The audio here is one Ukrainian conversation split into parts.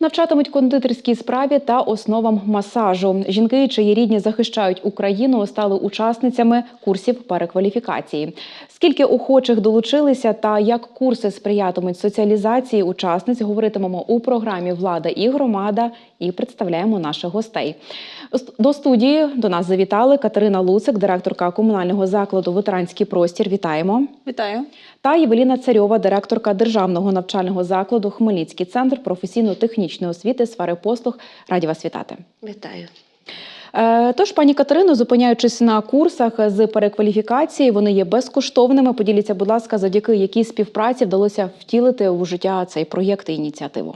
Навчатимуть кондитерській справі та основам масажу. Жінки, чиї рідні захищають Україну, стали учасницями курсів перекваліфікації. Скільки охочих долучилися та як курси сприятимуть соціалізації учасниць, говоритимемо у програмі Влада і громада і представляємо наших гостей. До студії до нас завітали Катерина Луцик, директорка комунального закладу Ветеранський простір. Вітаємо. Вітаю. Та Євеліна Царьова, директорка державного навчального закладу Хмельницький центр професійно-технічної освіти сфери послуг. Раді вас вітати. Вітаю. Е, Тож, пані Катерино, зупиняючись на курсах з перекваліфікації, вони є безкоштовними. Поділіться, будь ласка, завдяки якій співпраці вдалося втілити у життя цей проєкт і ініціативу.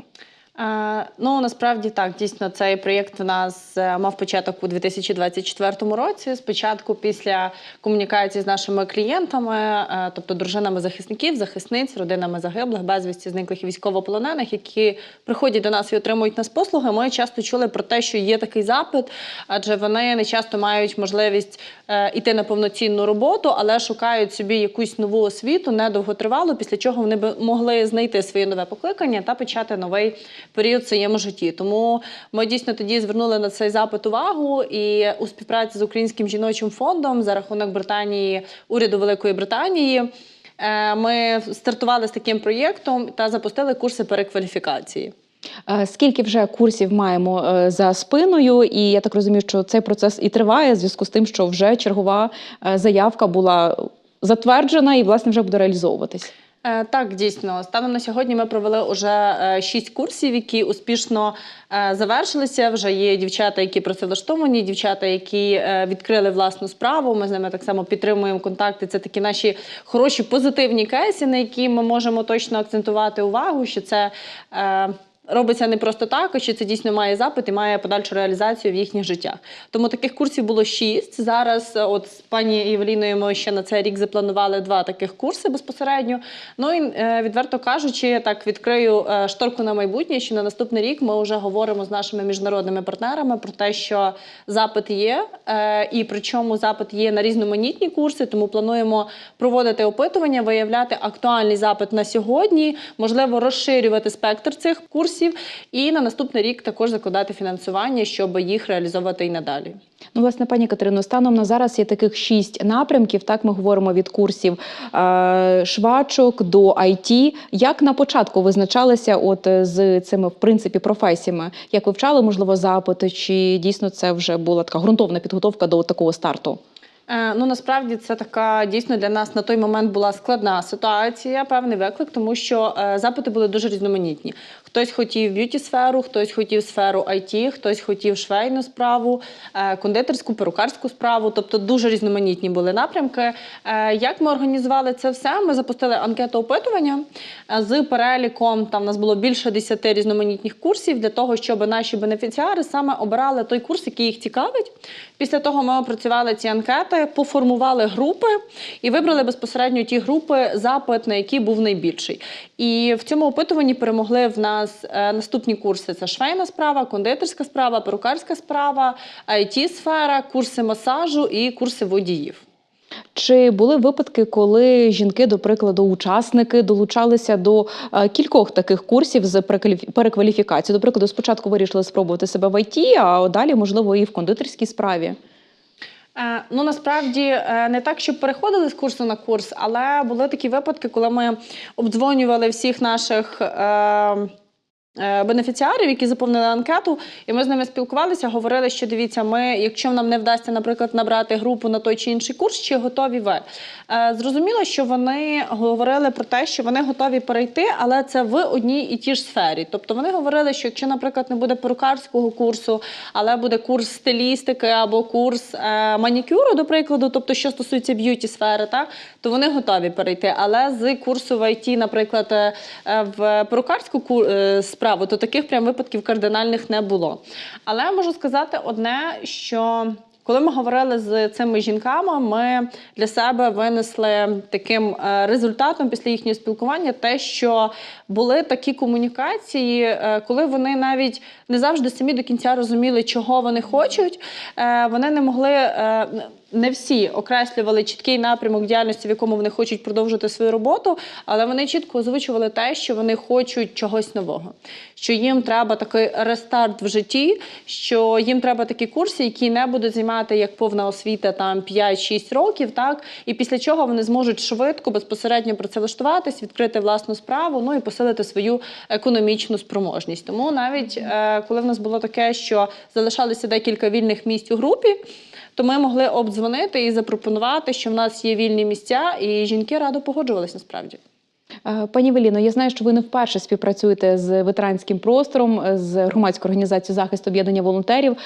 Е, ну насправді так, дійсно, цей проєкт в нас е, мав початок у 2024 році. Спочатку після комунікації з нашими клієнтами, е, тобто дружинами захисників, захисниць, родинами загиблих, безвісті, зниклих військовополонених, які приходять до нас і отримують нас послуги. Ми часто чули про те, що є такий запит, адже вони не часто мають можливість іти на повноцінну роботу, але шукають собі якусь нову освіту, недовготривалу, після чого вони би могли знайти своє нове покликання та почати новий період в своєму житті. Тому ми дійсно тоді звернули на цей запит увагу і у співпраці з Українським жіночим фондом за рахунок Британії, уряду Великої Британії. е, Ми стартували з таким проєктом та запустили курси перекваліфікації. Е, Скільки вже курсів маємо е, за спиною, і я так розумію, що цей процес і триває в зв'язку з тим, що вже чергова заявка була затверджена і власне вже буде реалізовуватись. Е, Так, дійсно, станом на сьогодні ми провели вже е, шість курсів, які успішно е, завершилися. Вже є дівчата, які працевлаштовані, дівчата, які відкрили власну справу. Ми з ними так само підтримуємо контакти. Це такі наші хороші позитивні кейси, на які ми можемо точно акцентувати увагу, що це. Робиться не просто так, а що це дійсно має запит і має подальшу реалізацію в їхніх життях. Тому таких курсів було шість. Зараз, е, от з пані Євеліною, ми ще на цей рік запланували два таких курси безпосередньо. Ну і е, відверто кажучи, так відкрию е, шторку на майбутнє, що на наступний рік ми вже говоримо з нашими міжнародними партнерами про те, що запит є, і причому запит є на різноманітні курси. Тому плануємо проводити опитування, виявляти актуальний запит на сьогодні, можливо, розширювати спектр цих курсів, і на наступний рік також закладати фінансування, щоб їх реалізовувати і надалі. Ну, власне, пані Катерино, станом на зараз є таких шість напрямків. Так ми говоримо від курсів е, швачок до IT. Як на початку визначалися от е, з цими в принципі професіями? Як вивчали, можливо, запити? Чи дійсно це вже була така ґрунтовна підготовка до такого старту? Е, Ну насправді це така дійсно для нас на той момент була складна ситуація, певний виклик, тому що е, запити були дуже різноманітні. Хтось хотів б'юті сферу, хтось хотів сферу IT, хтось хотів швейну справу, е, кондитерську, перукарську справу. Тобто дуже різноманітні були напрямки. Як ми організували це все? Ми запустили анкету опитування з переліком. Там у нас було більше 10 різноманітних курсів для того, щоб наші бенефіціари саме обирали той курс, який їх цікавить. Після того ми опрацювали ці анкети, поформували групи і вибрали безпосередньо ті групи, запит, на які був найбільший. І в цьому опитуванні перемогли в нас е, наступні курси: це швейна справа, кондитерська справа, перукарська справа, it сфера курси масажу і курси водіїв. Чи були випадки, коли жінки, до прикладу, учасники долучалися до е, кількох таких курсів з перекваліфікації? До прикладу, спочатку вирішили спробувати себе в ІТ, а далі, можливо, і в кондитерській справі. Е, Ну насправді е, не так, щоб переходили з курсу на курс, але були такі випадки, коли ми обдзвонювали всіх наших. Е, Бенефіціарів, які заповнили анкету, і ми з ними спілкувалися, говорили, що дивіться, ми, якщо нам не вдасться, наприклад, набрати групу на той чи інший курс, чи готові ви? Е, Зрозуміло, що вони говорили про те, що вони готові перейти, але це в одній і тій ж сфері. Тобто вони говорили, що якщо, наприклад, не буде перукарського курсу, але буде курс стилістики або курс е, манікюру, до прикладу, тобто що стосується б'юті сфери, так, то вони готові перейти. Але з курсу в IT, наприклад, в перукарську ку- е, справу, то таких прям випадків кардинальних не було. Але можу сказати одне, що. Коли ми говорили з цими жінками, ми для себе винесли таким е, результатом після їхнього спілкування те, що були такі комунікації, е, коли вони навіть не завжди самі до кінця розуміли, чого вони хочуть. Е, Вони не могли. Не всі окреслювали чіткий напрямок діяльності, в якому вони хочуть продовжити свою роботу, але вони чітко озвучували те, що вони хочуть чогось нового, що їм треба такий рестарт в житті, що їм треба такі курси, які не будуть займати як повна освіта там 5-6 років, так і після чого вони зможуть швидко безпосередньо працевлаштуватись, відкрити власну справу, ну і посилити свою економічну спроможність. Тому навіть е, коли в нас було таке, що залишалося декілька вільних місць у групі, то ми могли обдзвонити і запропонувати, що в нас є вільні місця, і жінки радо погоджувались насправді. Е, Пані Веліно, я знаю, що ви не вперше співпрацюєте з ветеранським простором, е, з громадською організацією захисту об'єднання волонтерів.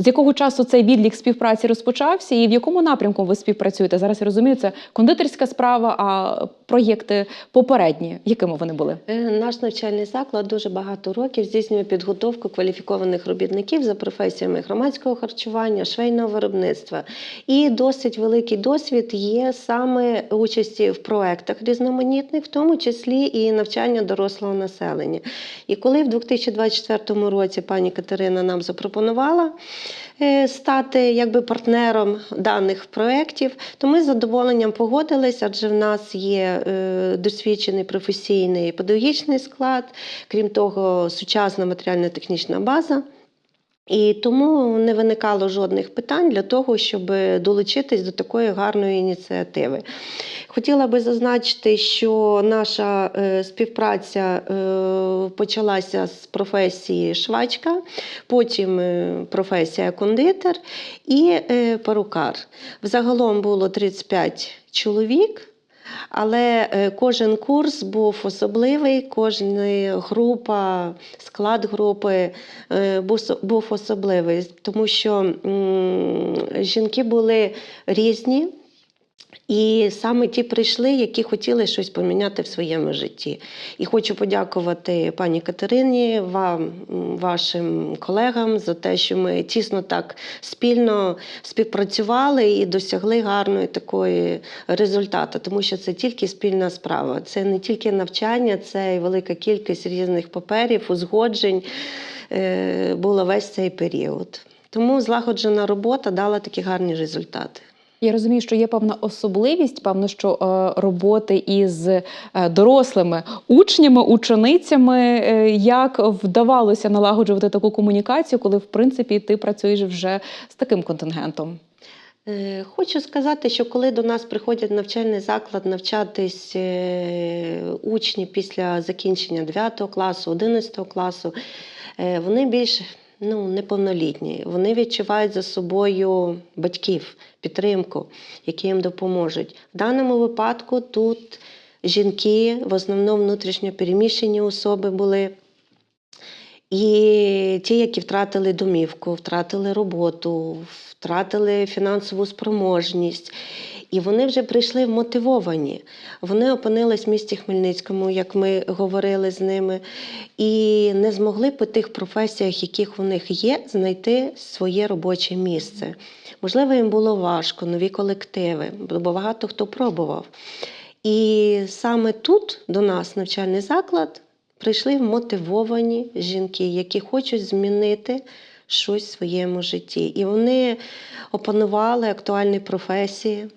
З якого часу цей відлік співпраці розпочався, і в якому напрямку ви співпрацюєте? Зараз я розумію, це кондитерська справа, а проєкти попередні, якими вони були? Е, Наш навчальний заклад дуже багато років здійснює підготовку кваліфікованих робітників за професіями громадського харчування, швейного виробництва. І досить великий досвід є саме участі в проектах різноманітних, в тому числі і навчання дорослого населення. І коли в 2024 році пані Катерина нам запропонувала стати якби партнером даних проєктів, то ми з задоволенням погодились, адже в нас є е, досвідчений професійний педагогічний склад, крім того, сучасна матеріально-технічна база. І тому не виникало жодних питань для того, щоб долучитись до такої гарної ініціативи. Хотіла би зазначити, що наша е, співпраця е, почалася з професії швачка, потім е, професія кондитер і перукар. Взагалом було 35 чоловік. Але е, кожен курс був особливий, кожна група, склад групи е, був особливий, тому що жінки були різні. І саме ті прийшли, які хотіли щось поміняти в своєму житті. І хочу подякувати пані Катерині, вам, вашим колегам за те, що ми тісно так спільно співпрацювали і досягли гарної такої результату, тому що це тільки спільна справа. Це не тільки навчання, це і велика кількість різних паперів, узгоджень е, була весь цей період. Тому злагоджена робота дала такі гарні результати. Я розумію, що є певна особливість, певно, що е, роботи із е, дорослими учнями, ученицями. Е, як вдавалося налагоджувати таку комунікацію, коли в принципі ти працюєш вже з таким контингентом? Хочу сказати, що коли до нас приходять навчальний заклад навчатись учні після закінчення 9 класу, 11 класу, вони більш ну, неповнолітні. Вони відчувають за собою батьків, підтримку, які їм допоможуть. В даному випадку тут жінки, в основному внутрішньо переміщені особи були. І ті, які втратили домівку, втратили роботу, втратили фінансову спроможність. І вони вже прийшли мотивовані. Вони опинились в місті Хмельницькому, як ми говорили з ними, і не змогли по тих професіях, яких у них є, знайти своє робоче місце. Можливо, їм було важко, нові колективи, бо багато хто пробував. І саме тут до нас навчальний заклад прийшли мотивовані жінки, які хочуть змінити щось в своєму житті. І вони опанували актуальні професії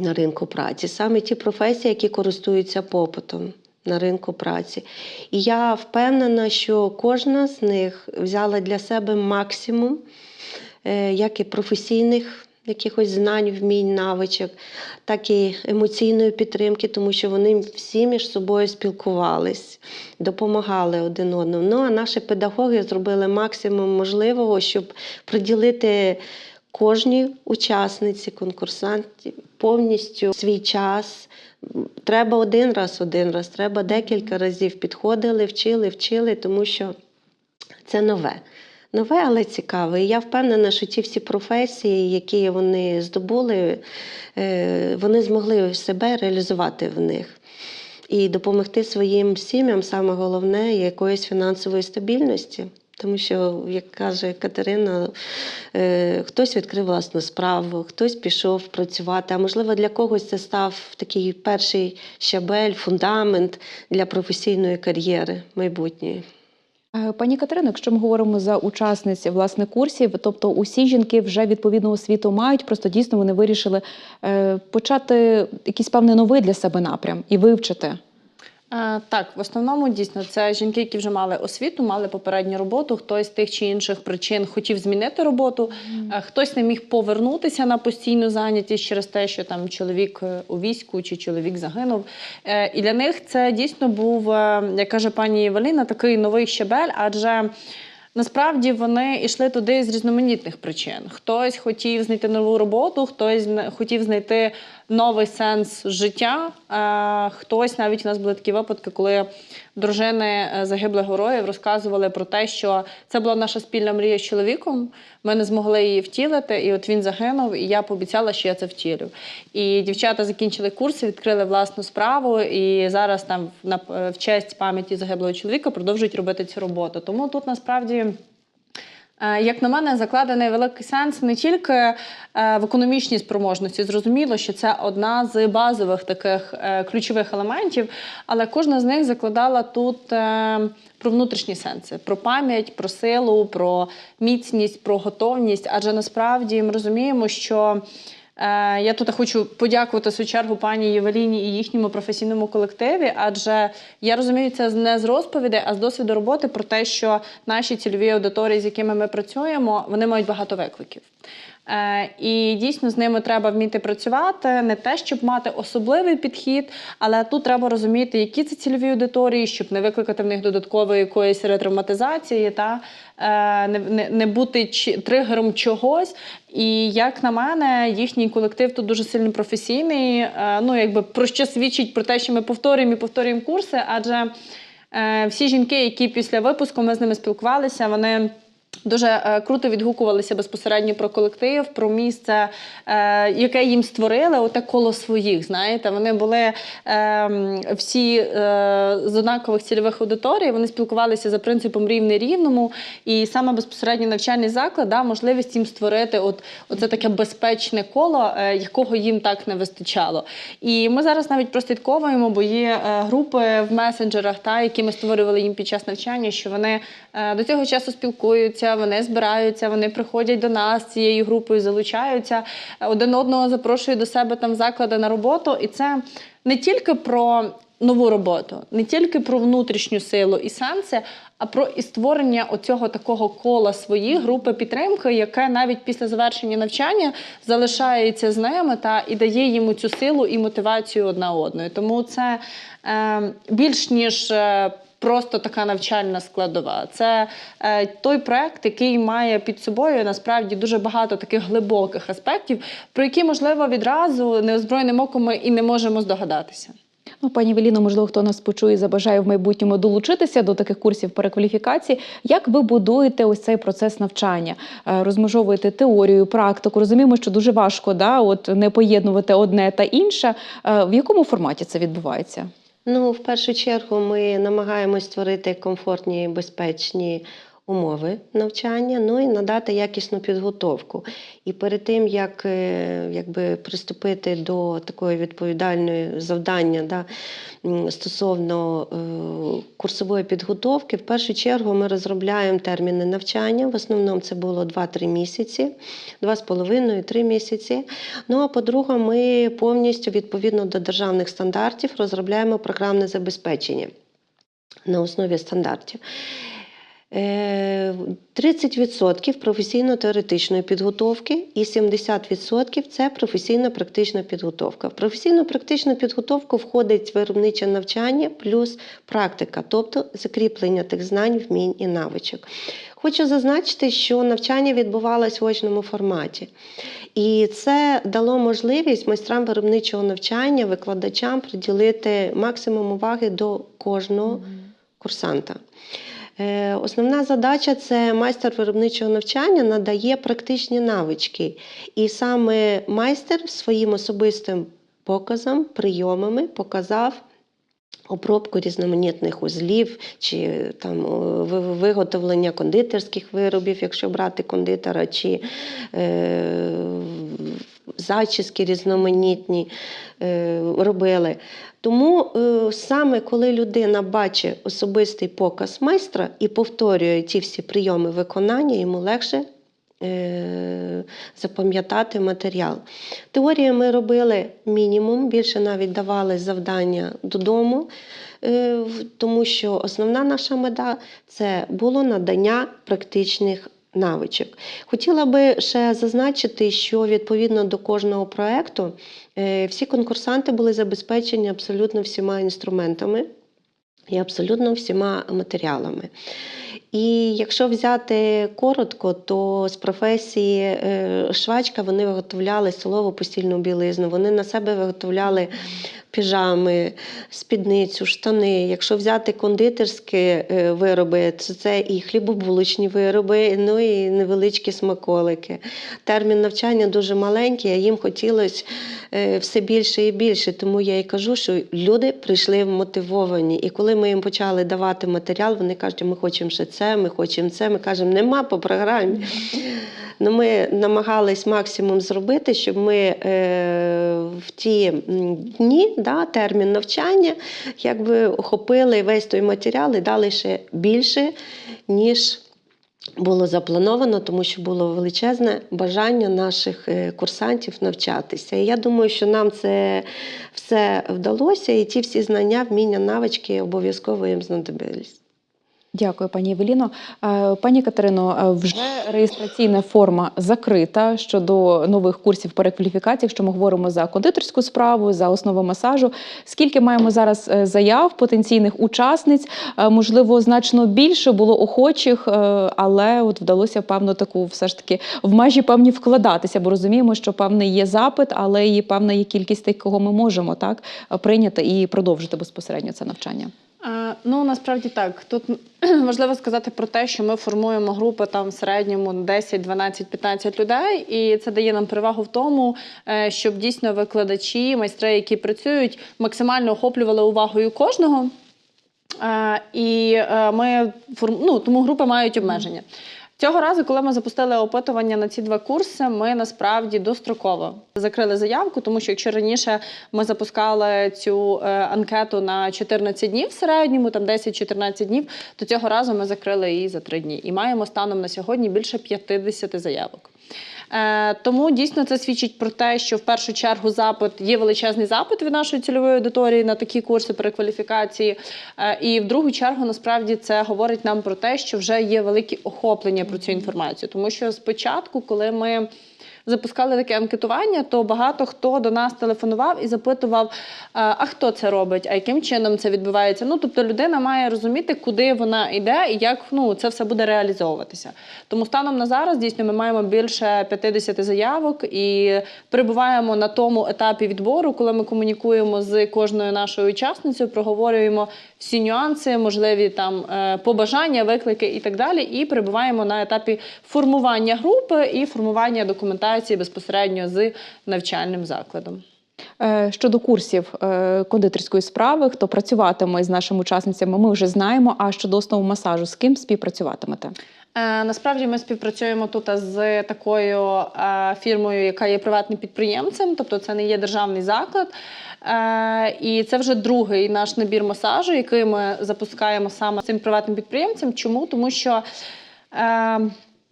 на ринку праці, саме ті професії, які користуються попитом на ринку праці. І я впевнена, що кожна з них взяла для себе максимум, е, як і професійних якихось знань, вмінь, навичок, так і емоційної підтримки, тому що вони всі між собою спілкувались, допомагали один одному. Ну а наші педагоги зробили максимум можливого, щоб приділити кожній учасниці, конкурсанті повністю свій час. Треба один раз, один раз, треба декілька разів підходили, вчили, вчили, тому що це нове. Нове, але цікаве. І я впевнена, що ті всі професії, які вони здобули, е, вони змогли себе реалізувати в них і допомогти своїм сім'ям, саме головне, якоїсь фінансової стабільності. Тому що, як каже Катерина, е, хтось відкрив власну справу, хтось пішов працювати, а можливо для когось це став такий перший щабель, фундамент для професійної кар'єри майбутньої. Е, Пані Катерино, якщо ми говоримо за учасниць власне курсів, тобто усі жінки вже відповідну освіту мають, просто дійсно вони вирішили е, почати якийсь певний новий для себе напрям і вивчити. Е, Так, в основному дійсно це жінки, які вже мали освіту, мали попередню роботу. Хтось з тих чи інших причин хотів змінити роботу, е, хтось не міг повернутися на постійну зайнятість через те, що там чоловік е, у війську чи чоловік загинув. І для них це дійсно був, як каже пані Евеліна, такий новий щебель, адже. Насправді вони йшли туди з різноманітних причин. Хтось хотів знайти нову роботу, хтось хотів знайти новий сенс життя. Хтось навіть у нас були такі випадки, коли дружини е, загиблих героїв розказували про те, що це була наша спільна мрія з чоловіком. Ми не змогли її втілити, і от він загинув, і я пообіцяла, що я це втілю. І дівчата закінчили курси, відкрили власну справу, і зараз там в честь пам'яті загиблого чоловіка продовжують робити цю роботу. Тому тут насправді. Е, Як на мене, закладений великий сенс не тільки е, в економічній спроможності. Зрозуміло, що це одна з базових таких е, ключових елементів, але кожна з них закладала тут про внутрішні сенси, про пам'ять, про силу, про міцність, про готовність. Адже насправді ми розуміємо, що. Е, Я тут хочу подякувати свою чергу пані Євеліні і їхньому професійному колективі, адже я розумію це не з розповідей, а з досвіду роботи про те, що наші цільові аудиторії, з якими ми працюємо, вони мають багато викликів. Е, І дійсно з ними треба вміти працювати, не те, щоб мати особливий підхід, але тут треба розуміти, які це цільові аудиторії, щоб не викликати в них додаткової якоїсь ретравматизації, та е, не, не, бути тригером чогось. І як на мене, їхній колектив тут дуже сильно професійний. е, Ну, якби про що свідчить про те, що ми повторюємо і повторюємо курси, адже всі жінки, які після випуску ми з ними спілкувалися, вони. Дуже е, круто відгукувалися безпосередньо про колектив, про місце, е, яке їм створили, оте коло своїх. Знаєте, вони були е, всі е, з однакових цільових аудиторій. Вони спілкувалися за принципом рівне рівному, і саме безпосередньо навчальний заклад дав можливість їм створити от, оце таке безпечне коло, якого їм так не вистачало. І ми зараз навіть прослідковуємо, бо є групи в месенджерах, та які ми створювали їм під час навчання, що вони до цього часу спілкуються, вони збираються, вони приходять до нас цією групою, залучаються, е, один одного запрошують до себе там заклади на роботу. І це не тільки про нову роботу, не тільки про внутрішню силу і сенси, а про і створення оцього такого кола своїх групи підтримки, яке навіть після завершення навчання залишається з ними та і дає їм цю силу і мотивацію одна одної. Тому це е, більш ніж. Просто така навчальна складова. Це е, той проект, який має під собою насправді дуже багато таких глибоких аспектів, про які можливо відразу неозброєним оком ми і не можемо здогадатися. Ну, пані Веліно, можливо, хто нас почує, забажає в майбутньому долучитися до таких курсів перекваліфікації. Як ви будуєте ось цей процес навчання? Е, Розмежовуєте теорію, практику? Розуміємо, що дуже важко да, от не поєднувати одне та інше. Е, В якому форматі це відбувається? Ну, в першу чергу, ми намагаємось створити комфортні безпечні умови навчання, ну і надати якісну підготовку. І перед тим, як е, якби, приступити до такої відповідальної завдання да, стосовно е, курсової підготовки, в першу чергу ми розробляємо терміни навчання. В основному це було 2-3 місяці, 2,5-3 місяці. Ну а по-друге, ми повністю відповідно до державних стандартів розробляємо програмне забезпечення на основі стандартів. Е, 30% професійно-теоретичної підготовки і 70% це професійно-практична підготовка. В професійно-практичну підготовку входить виробниче навчання плюс практика, тобто закріплення тих знань, вмінь і навичок. Хочу зазначити, що навчання відбувалось в очному форматі. І це дало можливість майстрам виробничого навчання, викладачам приділити максимум уваги до кожного курсанта. Е, Основна задача це майстер виробничого навчання надає практичні навички. І саме майстер своїм особистим показом, прийомами показав. Обробку різноманітних узлів чи там виготовлення кондитерських виробів, якщо брати кондитера, чи е, зачіски різноманітні е, робили. Тому е, саме коли людина бачить особистий показ майстра і повторює ті всі прийоми виконання, йому легше е, запам'ятати матеріал. Теорія ми робили мінімум, більше навіть давали завдання додому, тому що основна наша мета це було надання практичних навичок. Хотіла би ще зазначити, що відповідно до кожного проекту е, всі конкурсанти були забезпечені абсолютно всіма інструментами і абсолютно всіма матеріалами. І якщо взяти коротко, то з професії е, швачка вони виготовляли столову постільну білизну, вони на себе виготовляли піжами, спідницю, штани. Якщо взяти кондитерські е, вироби, то це і хлібобулочні вироби, ну і невеличкі смаколики. Термін навчання дуже маленький, а їм хотілося е, все більше і більше. Тому я і кажу, що люди прийшли мотивовані. І коли ми їм почали давати матеріал, вони кажуть, що ми хочемо це, ми хочемо це. Ми кажемо, нема по програмі. Ну, ми намагались максимум зробити, щоб ми е, в ті дні, да, термін навчання, якби охопили весь той матеріал і дали ще більше, ніж було заплановано, тому що було величезне бажання наших е, курсантів навчатися. І я думаю, що нам це все вдалося, і ті всі знання, вміння, навички обов'язково їм знадобились. Дякую, пані Евеліно. Е, Пані Катерино, е, вже реєстраційна форма закрита щодо нових курсів перекваліфікації, якщо ми говоримо за кондитерську справу, за основу масажу. Скільки маємо зараз е, заяв потенційних учасниць? Е, Можливо, значно більше було охочих, е, але от вдалося певно таку все ж таки в межі певні вкладатися, бо розуміємо, що певний є запит, але і певна є кількість тих, кого ми можемо так е, прийняти і продовжити безпосередньо це навчання. Е, Ну насправді так. Тут важливо сказати про те, що ми формуємо групи там в середньому 10, 12, 15 людей, і це дає нам перевагу в тому, е, щоб дійсно викладачі, майстри, які працюють, максимально охоплювали увагою кожного. Е, І ми ну, тому групи мають обмеження. Цього разу, коли ми запустили опитування на ці два курси, ми насправді достроково закрили заявку, тому що якщо раніше ми запускали цю е, анкету на 14 днів в середньому, там 10-14 днів, то цього разу ми закрили її за 3 дні. І маємо станом на сьогодні більше 50 заявок. Е, тому дійсно це свідчить про те, що в першу чергу запит є величезний запит від нашої цільової аудиторії на такі курси перекваліфікації. Е, і в другу чергу насправді це говорить нам про те, що вже є великі охоплення про цю інформацію. Тому що спочатку, коли ми запускали таке анкетування, то багато хто до нас телефонував і запитував, е, а хто це робить, а яким чином це відбувається. Ну тобто людина має розуміти, куди вона йде і як ну, це все буде реалізовуватися. Тому станом на зараз дійсно ми маємо більше 50 заявок і перебуваємо на тому етапі відбору, коли ми комунікуємо з кожною нашою учасницею, проговорюємо всі нюанси, можливі там е, побажання, виклики і так далі. І перебуваємо на етапі формування групи і формування документації безпосередньо з навчальним закладом. Е, Щодо курсів е, кондитерської справи, хто працюватиме з нашими учасницями, ми вже знаємо. А щодо основ масажу, з ким співпрацюватимете? Насправді ми співпрацюємо тут з такою фірмою, яка є приватним підприємцем, тобто це не є державний заклад. Е, І це вже другий наш набір масажу, який ми запускаємо саме цим приватним підприємцем. Чому? Тому що. Е,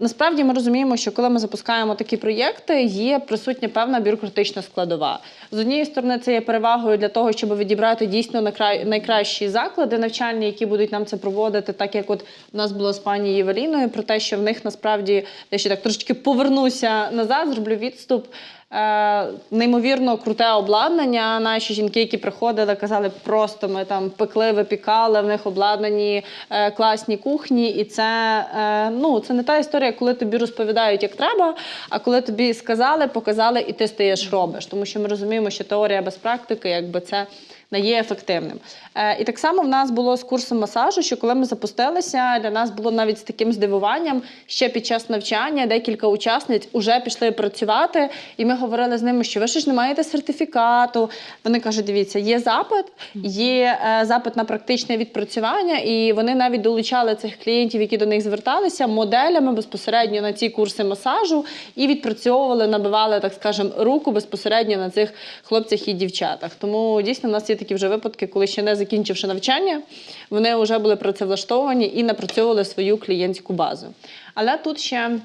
Насправді ми розуміємо, що коли ми запускаємо такі проєкти, є присутня певна бюрократична складова. З однієї сторони, це є перевагою для того, щоб відібрати дійсно найкращі заклади навчальні, які будуть нам це проводити, так як от у нас було з пані Євеліною, про те, що в них насправді я ще так трошечки повернуся назад, зроблю відступ. Е, неймовірно круте обладнання. Наші жінки, які приходили, казали, просто ми там пекли, випікали, в них обладнані е, класні кухні. І це, е, ну, це не та історія, коли тобі розповідають, як треба, а коли тобі сказали, показали, і ти стаєш робиш. Тому що ми розуміємо, що теорія без практики, якби це не є ефективним. Е, і так само в нас було з курсом масажу, що коли ми запустилися, для нас було навіть з таким здивуванням, ще під час навчання декілька учасниць вже пішли працювати, і ми говорили з ними, що ви ж не маєте сертифікату. Вони кажуть: дивіться, є запит, є е, запит на практичне відпрацювання, і вони навіть долучали цих клієнтів, які до них зверталися, моделями безпосередньо на ці курси масажу і відпрацьовували, набивали, так скажемо, руку безпосередньо на цих хлопцях і дівчатах. Тому дійсно в нас є такі вже випадки, коли ще не закінчивши навчання, вони вже були працевлаштовані і напрацьовували свою клієнтську базу. Але тут ще.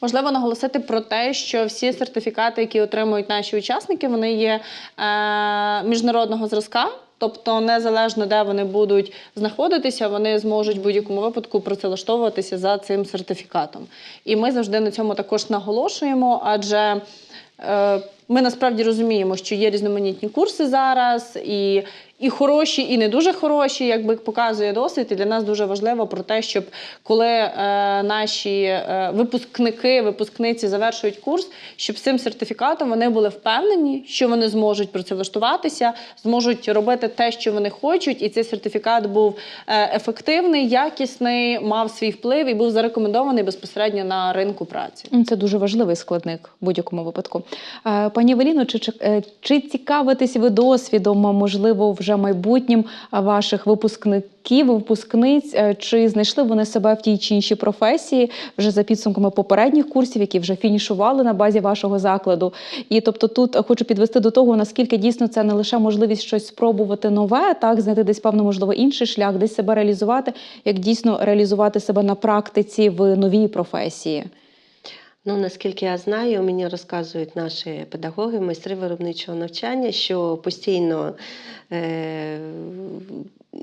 Важливо наголосити про те, що всі сертифікати, які отримують наші учасники, вони є е, міжнародного зразка. Тобто, незалежно де вони будуть знаходитися, вони зможуть в будь-якому випадку працевлаштовуватися за цим сертифікатом. І ми завжди на цьому також наголошуємо, адже ми насправді розуміємо, що є різноманітні курси зараз, і, і хороші, і не дуже хороші, якби показує досвід. І для нас дуже важливо про те, щоб коли е, наші е, випускники, випускниці завершують курс, щоб цим сертифікатом вони були впевнені, що вони зможуть працевлаштуватися, зможуть робити те, що вони хочуть, і цей сертифікат був е, ефективний, якісний, мав свій вплив і був зарекомендований безпосередньо на ринку праці. Це дуже важливий складник в будь-якому випадку. Е, Пані Евеліно, чи, чи, е, чи цікавитесь ви досвідом, можливо, вже майбутнім ваших випускників, випускниць? Е, Чи знайшли вони себе в тій чи іншій професії вже за підсумками попередніх курсів, які вже фінішували на базі вашого закладу? І тобто тут е, хочу підвести до того, наскільки дійсно це не лише можливість щось спробувати нове, так знайти десь певно, можливо, інший шлях, десь себе реалізувати, як дійсно реалізувати себе на практиці в новій професії. Ну, наскільки я знаю, мені розказують наші педагоги, майстри виробничого навчання, що постійно е,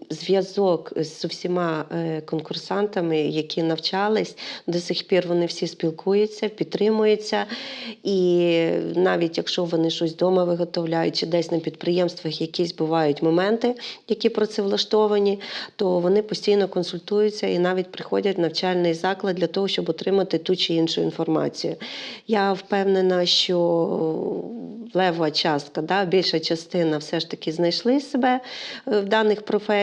зв'язок з усіма е, конкурсантами, які навчались, до сих пір вони всі спілкуються, підтримуються. І навіть якщо вони щось вдома виготовляють, чи десь на підприємствах якісь бувають моменти, які працевлаштовані, то вони постійно консультуються і навіть приходять в навчальний заклад для того, щоб отримати ту чи іншу інформацію. Я впевнена, що лева частка, да, більша частина все ж таки знайшли себе е, в даних професіях,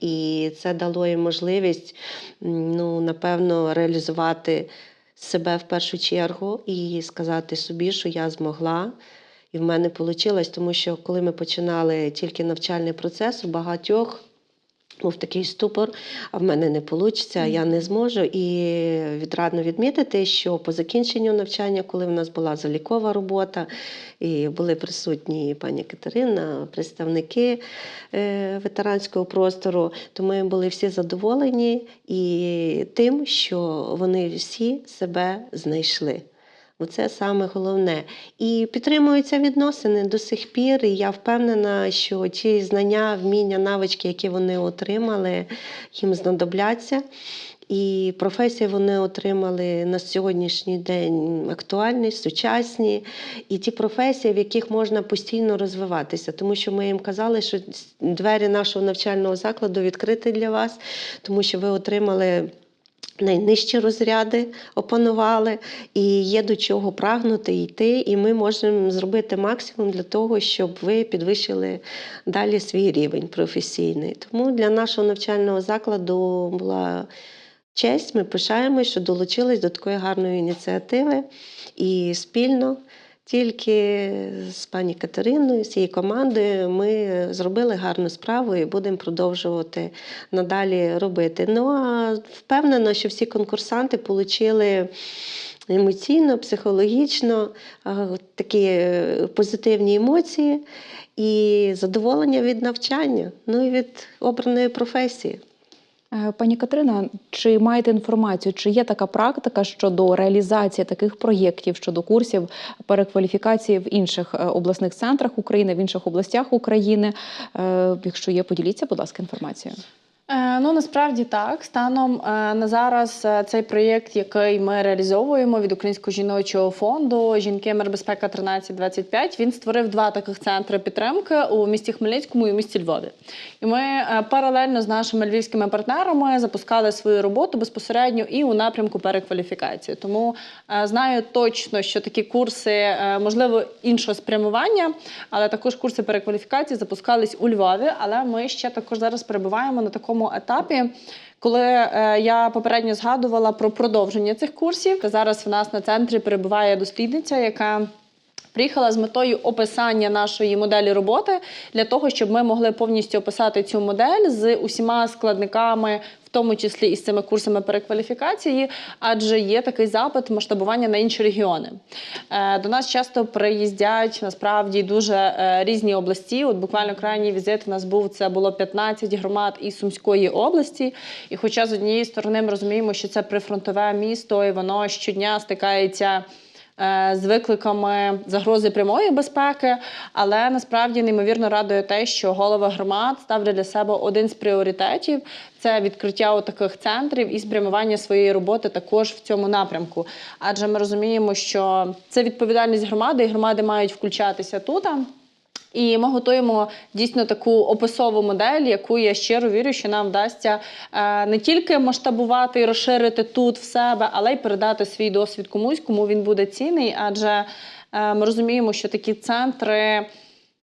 і це дало їм можливість, ну, напевно, реалізувати себе в першу чергу і сказати собі, що я змогла. І в мене вийшло, тому що коли ми починали тільки навчальний процес, у багатьох був такий ступор, а в мене не вийде, я не зможу. І відрадно відмітити, що по закінченню навчання, коли в нас була залікова робота, і були присутні пані Катерина, представники е, ветеранського простору, то ми були всі задоволені і тим, що вони всі себе знайшли. Оце саме головне. І підтримуються відносини до сих пір. І я впевнена, що ті знання, вміння, навички, які вони отримали, їм знадобляться. І професії вони отримали на сьогоднішній день актуальні, сучасні, і ті професії, в яких можна постійно розвиватися. Тому що ми їм казали, що двері нашого навчального закладу відкриті для вас, тому що ви отримали. Найнижчі розряди опанували, і є до чого прагнути йти, і ми можемо зробити максимум для того, щоб ви підвищили далі свій рівень професійний. Тому для нашого навчального закладу була честь. Ми пишаємося, що долучились до такої гарної ініціативи і спільно. Тільки з пані Катериною, з її командою, ми зробили гарну справу і будемо продовжувати надалі робити. Ну а впевнена, що всі конкурсанти отримали емоційно, психологічно такі е, позитивні емоції і задоволення від навчання, ну і від обраної професії. Е, Пані Катерина, чи маєте інформацію, чи є така практика щодо реалізації таких проєктів щодо курсів перекваліфікації в інших е, обласних центрах України, в інших областях України? Е, Якщо є, поділіться, будь ласка, інформацією. Е, Ну насправді так. Станом е, на зараз е, цей проєкт, який ми реалізовуємо від Українського жіночого фонду Жінки Мирбезпека 1325, він створив два таких центри підтримки у місті Хмельницькому і у місті Львові. І ми паралельно з нашими львівськими партнерами запускали свою роботу безпосередньо і у напрямку перекваліфікації. Тому знаю точно, що такі курси, можливо, іншого спрямування, але також курси перекваліфікації запускались у Львові. Але ми ще також зараз перебуваємо на такому етапі. Коли е, я попередньо згадувала про продовження цих курсів, зараз в нас на центрі перебуває дослідниця, яка Приїхала з метою описання нашої моделі роботи для того, щоб ми могли повністю описати цю модель з усіма складниками, тому числі і з цими курсами перекваліфікації, адже є такий запит масштабування на інші регіони. Е, До нас часто приїздять насправді дуже е, різні області. От буквально крайній візит в нас був це було 15 громад із Сумської області. І хоча з однієї сторони ми розуміємо, що це прифронтове місто, і воно щодня стикається з викликами загрози прямої безпеки, але насправді неймовірно радує те, що голови громад ставлять для себе один з пріоритетів це відкриття таких центрів і спрямування своєї роботи також в цьому напрямку. Адже ми розуміємо, що це відповідальність громади, і громади мають включатися тут. І ми готуємо дійсно таку описову модель, яку я щиро вірю, що нам вдасться е, не тільки масштабувати і розширити тут в себе, але й передати свій досвід комусь, кому він буде цінний. Адже е, ми розуміємо, що такі центри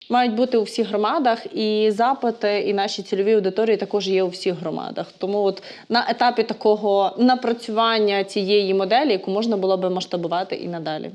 мають бути у всіх громадах, і запити, і наші цільові аудиторії також є у всіх громадах. Тому, от на етапі такого напрацювання цієї моделі, яку можна було би масштабувати і надалі.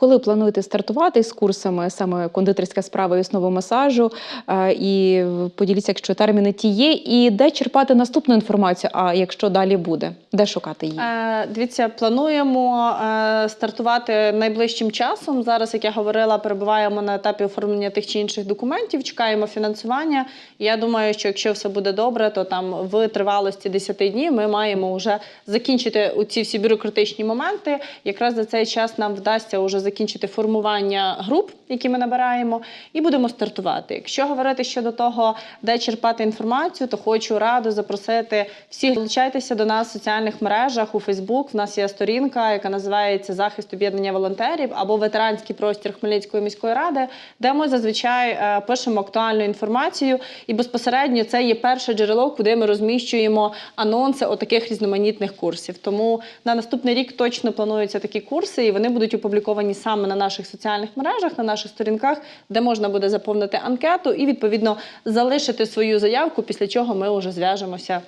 Коли плануєте стартувати з курсами саме кондитерська справа і основа масажу? Е, І поділіться, якщо терміни ті є, і де черпати наступну інформацію, а якщо далі буде, де шукати її? Е, дивіться, плануємо е, стартувати найближчим часом. Зараз, як я говорила, перебуваємо на етапі оформлення тих чи інших документів, чекаємо фінансування. Я думаю, що якщо все буде добре, то там в тривалості 10 днів ми маємо вже закінчити ці всі бюрократичні моменти. Якраз за цей час нам вдасться вже закінчити формування груп, які ми набираємо, і будемо стартувати. Якщо говорити щодо того, де черпати інформацію, то хочу радо запросити всіх долучайтеся до нас в соціальних мережах у Фейсбук. В нас є сторінка, яка називається Захист об'єднання волонтерів або ветеранський простір Хмельницької міської ради, де ми зазвичай е, пишемо актуальну інформацію. І безпосередньо це є перше джерело, куди ми розміщуємо анонси отаких різноманітних курсів. Тому на наступний рік точно плануються такі курси, і вони будуть опубліковані саме на наших соціальних мережах, на наших сторінках, де можна буде заповнити анкету і відповідно залишити свою заявку, після чого ми вже зв'яжемося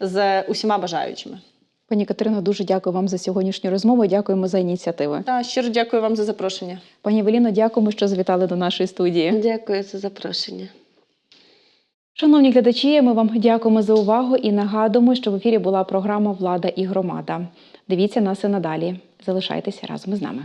з усіма бажаючими. Пані Катерино, дуже дякую вам за сьогоднішню розмову. Дякуємо за ініціативи. Та щиро дякую вам за запрошення. Пані Евеліно, дякуємо, що завітали до нашої студії. Дякую за запрошення. Шановні глядачі, ми вам дякуємо за увагу і нагадуємо, що в ефірі була програма Влада і громада. Дивіться нас і надалі. Залишайтеся разом із нами.